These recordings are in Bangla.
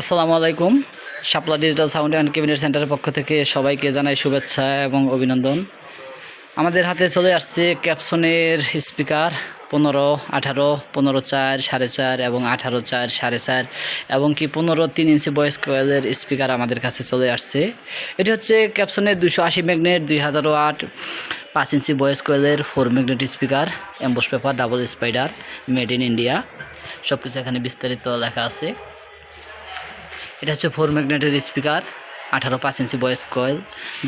আসসালামু আলাইকুম। Shapla digital sound and cabinet সেন্টারের পক্ষ থেকে সবাইকে জানাই শুভেচ্ছা এবং অভিনন্দন। আমাদের হাতে চলে আসছে ক্যাপসনের স্পিকার পনেরো, আঠারো, পনেরো চার, সাড়ে চার এবং আঠারো চার, সাড়ে চার এবং কি পনেরো তিন ইঞ্চি বয়েস কয়েলের স্পিকার আমাদের কাছে চলে আসছে। এটি হচ্ছে ক্যাপসনের দুশো আশি ম্যাগনেট দুই হাজার আট, পাঁচ ইঞ্চি বয়েস কয়েলের four magnet speaker emboss paper double spider made in India সব কিছু এখানে বিস্তারিত লেখা আছে। এটা হচ্ছে ফোর ম্যাগনেটের স্পিকার, আঠারো পাঁচ ইঞ্চি বয়েস কয়েল।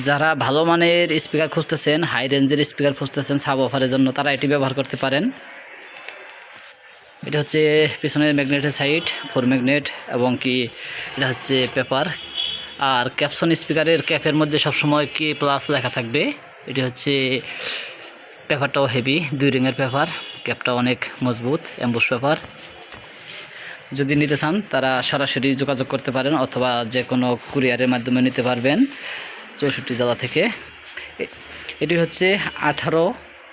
যারা ভালো মানের স্পিকার খুঁজতেছেন হাই রেঞ্জের স্পিকার খুঁজতেছেন সাব অফারের জন্য তারা এটি ব্যবহার করতে পারেন। এটা হচ্ছে পিছনের ম্যাগনেটের সাইড ফোর ম্যাগনেট এবং কি এটা হচ্ছে পেপার আর ক্যাপসন স্পিকারের ক্যাপের মধ্যে সবসময় কে প্লাস লেখা থাকবে? এটি হচ্ছে পেপারটাও হেভি দুই রিংয়ের পেপার ক্যাপটা অনেক মজবুত অ্যাম্বুস পেপার যদি নিতে চান, তারা সরাসরি যোগাযোগ করতে পারেন অথবা যে কোনো কুরিয়ারের মাধ্যমে নিতে পারবেন চৌষট্টি জেলা থেকে। এটি হচ্ছে আঠারো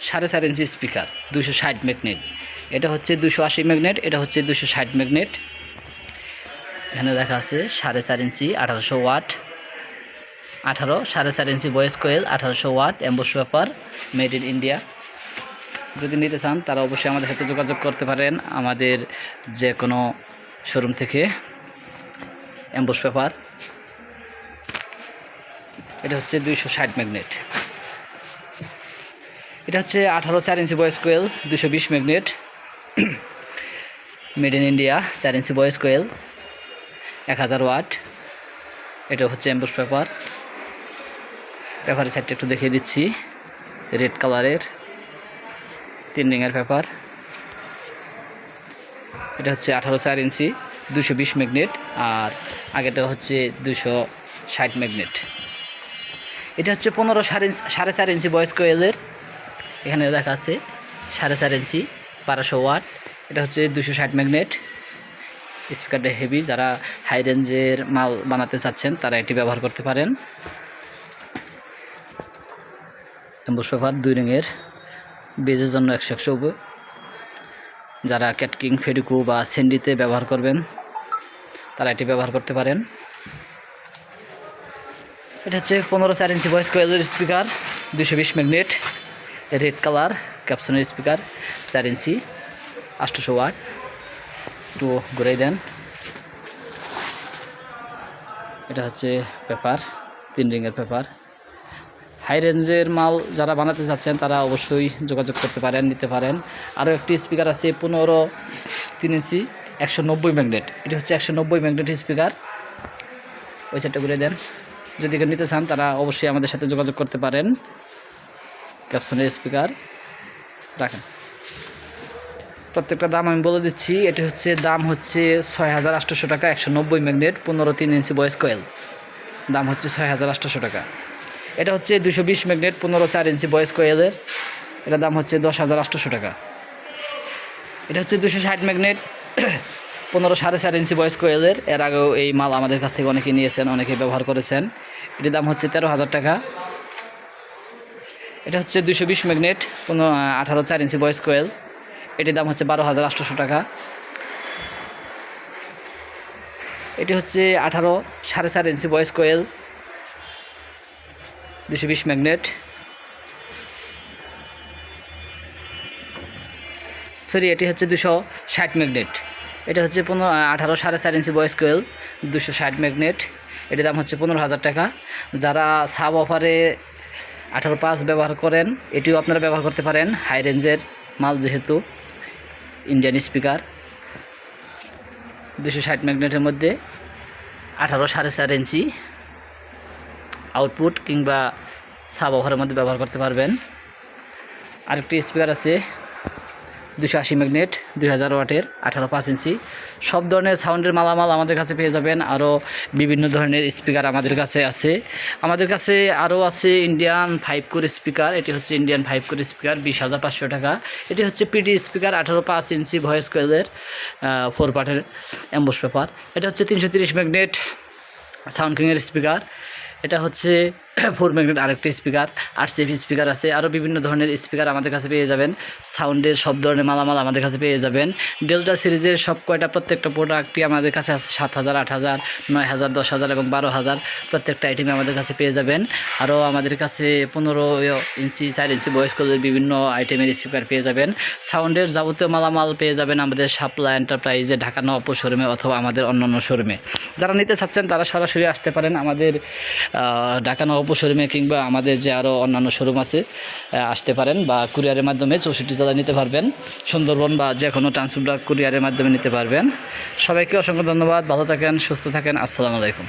সাড়ে চার ইঞ্চি স্পিকার দুশো ষাট ম্যাগনেট। এটা হচ্ছে দুশো আশি ম্যাগনেট, এটা হচ্ছে দুশো ষাট ম্যাগনেট। এখানে দেখা আছে সাড়ে চার ইঞ্চি, আঠারোশো ওয়াট। আঠারো সাড়ে চার ইঞ্চি বয়েস কোয়েল, আঠারোশো watt emboss paper, made in India. যদি নিতে চান, তারা অবশ্যই আমাদের সাথে যোগাযোগ করতে পারেন। আমাদের যে কোনো শোরুম থেকে অ্যাম্বোস পেপার। এটা হচ্ছে দুইশো ষাট ম্যাগনেট। এটা হচ্ছে আঠারো চার ইঞ্চি বয়েস কোয়েল দুশো বিশ ম্যাগনেট। মেড ইন ইন্ডিয়া চার ইঞ্চি বয়েস কোয়েল এক হাজার ওয়াট। এটা হচ্ছে অ্যাম্বোস পেপার। পেপারের সাইডটা একটু দেখিয়ে দিচ্ছি। রেড কালারের তিন রিংয়ের পেপার। এটা হচ্ছে আঠারো চার ইঞ্চি, দুশো বিশ ম্যাগনেট আর আগেটা হচ্ছে দুশো ষাট ম্যাগনেট। এটা হচ্ছে পনেরো সাড়ে ইঞ্চি, সাড়ে চার ইঞ্চি বয়স্ক কোয়েলের এখানে দেখা আছে সাড়ে চার ইঞ্চি, বারোশো ওয়াট। এটা হচ্ছে দুশো ষাট ম্যাগনেট। স্পিকারটা হেভি, যারা হাই রেঞ্জের মাল বানাতে চাচ্ছেন, তারা এটি ব্যবহার করতে পারেন। এম্বুস পেপার, দুই রিংয়ের, বেজের জন্য একশো একশো যারা ক্যাটকিং ফেডিকু বা সেন্ডিতে ব্যবহার করবেন, তারা এটি ব্যবহার করতে পারেন। এটা হচ্ছে পনেরো চার ইঞ্চি ভয়েস কোয়েলের স্পিকার দুশো বিশ ম্যাগনেট রেড কালার ক্যাপসনের স্পিকার চার ইঞ্চি, আটশোশো ওয়াট। একটু ঘুরাই দেন। এটা হচ্ছে পেপার, তিন রিংয়ের পেপার। হাই রেঞ্জের মাল যারা বানাতে চাচ্ছেন তারা অবশ্যই যোগাযোগ করতে পারেন, নিতে পারেন। আরও একটি স্পিকার আছে পনেরো তিন ইঞ্চি, একশো নব্বই ম্যাগনেট এটি হচ্ছে একশো নব্বই ম্যাগনেট স্পিকার ওই সাইডটা ঘুরে দেন। যদি কেউ নিতে চান, তারা অবশ্যই আমাদের সাথে যোগাযোগ করতে পারেন। ক্যাপসনের স্পিকার রাখেন। প্রত্যেকটা দাম আমি বলে দিচ্ছি, এটি হচ্ছে দাম হচ্ছে ছয় হাজার আটশোশো টাকা, একশো নব্বই ম্যাগনেট পনেরো তিন ইঞ্চি বয়েস কয়েল দাম হচ্ছে ছয় হাজার আটশোশো টাকা। এটা হচ্ছে দুশো বিশ ম্যাগনেট, পনেরো চার ইঞ্চি বয়েস কোয়েলের এটা দাম হচ্ছে দশ হাজার আটশোশো টাকা। এটা হচ্ছে দুশো ষাট ম্যাগনেট, পনেরো সাড়ে চার ইঞ্চি বয়েস কোয়েলের। এর আগেও এই মাল আমাদের কাছ থেকে অনেকে নিয়েছেন, অনেকে ব্যবহার করেছেন। এটির দাম হচ্ছে তেরো হাজার টাকা। এটা হচ্ছে দুশো বিশ ম্যাগনেট, পনেরো, আঠারো চার ইঞ্চি বয়েস কোয়েল। এটির দাম হচ্ছে বারো হাজার আটশোশো টাকা। এটি হচ্ছে আঠারো সাড়ে চার ইঞ্চি বয়েস কোয়েল। দুশো বিশ ম্যাগনেট। সরি, এটি হচ্ছে দুশো ষাট ম্যাগনেট। এটা হচ্ছে পনেরো আঠারো সাড়ে চার ইঞ্চি বয়স কোয়েল দুশো ষাট ম্যাগনেট। এটির দাম হচ্ছে পনেরো হাজার টাকা। যারা সাব অফারে আঠারো পাঁচ ব্যবহার করেন, এটিও আপনারা ব্যবহার করতে পারেন। হাই রেঞ্জের মাল যেহেতু ইন্ডিয়ান স্পিকার। দুশো ষাট ম্যাগনেটের মধ্যে আঠারো সাড়ে চার ইঞ্চি আউটপুট কিংবা সাব ওভারের মধ্যে ব্যবহার করতে পারবেন। আরেকটি স্পিকার আছে দুশো আশি ম্যাগনেট দুই হাজার ওয়াটের, আঠারো পাঁচ ইঞ্চি। সব ধরনের সাউন্ডের মালামাল আমাদের কাছে পেয়ে যাবেন। আরও বিভিন্ন ধরনের স্পিকার আমাদের কাছে আছে। আমাদের কাছে আরও আছে ইন্ডিয়ান ফাইভ কোর স্পিকার এটি হচ্ছে ইন্ডিয়ান ফাইভ কোর স্পিকার বিশ হাজার পাঁচশো টাকা। এটি হচ্ছে পিডি স্পিকার আঠারো পাঁচ ইঞ্চি ভয়েস কোয়েলের ফোর পার্টের অ্যাম্বোস পেপার এটা হচ্ছে তিনশো তিরিশ ম্যাগনেট সাউন্ড কিংয়ের স্পিকার এটা হচ্ছে ফোর ম্যাগনেট আরেকটা স্পিকার, আর সিএফ স্পিকার আছে। আরও বিভিন্ন ধরনের স্পিকার আমাদের কাছে পেয়ে যাবেন। সাউন্ডের সব ধরনের মালামাল আমাদের কাছে পেয়ে যাবেন। ডেল্টা সিরিজের সব কয়টা প্রত্যেকটা প্রোডাক্টই আমাদের কাছে আছে, সাত হাজার, আট হাজার, নয় হাজার, দশ হাজার এবং বারো হাজার প্রত্যেকটা আইটেমে আমাদের কাছে পেয়ে যাবেন। আরও আমাদের কাছে পনেরো ইঞ্চি, চার ইঞ্চি বয়স্কদের বিভিন্ন আইটেমের স্পিকার পেয়ে যাবেন। সাউন্ডের যাবতীয় মালামাল পেয়ে যাবেন আমাদের সাপ্লাই এন্টারপ্রাইজে ঢাকা নবাবপুর শোরুমে অথবা আমাদের অন্যান্য শোরুমে। যারা নিতে চাচ্ছেন তারা সরাসরি আসতে পারেন আমাদের ঢাকা নবাবপুর শোরুমে কিংবা আমাদের যে আরও অন্যান্য শোরুম আছে আসতে পারেন বা কুরিয়ারের মাধ্যমে চৌষট্টি জেলায় নিতে পারবেন। সুন্দরবন বা যে কোনো ট্রান্সপোর্ট কুরিয়ারের মাধ্যমে নিতে পারবেন। সবাইকে অসংখ্য ধন্যবাদ। ভালো থাকেন, সুস্থ থাকেন। আসসালামু আলাইকুম।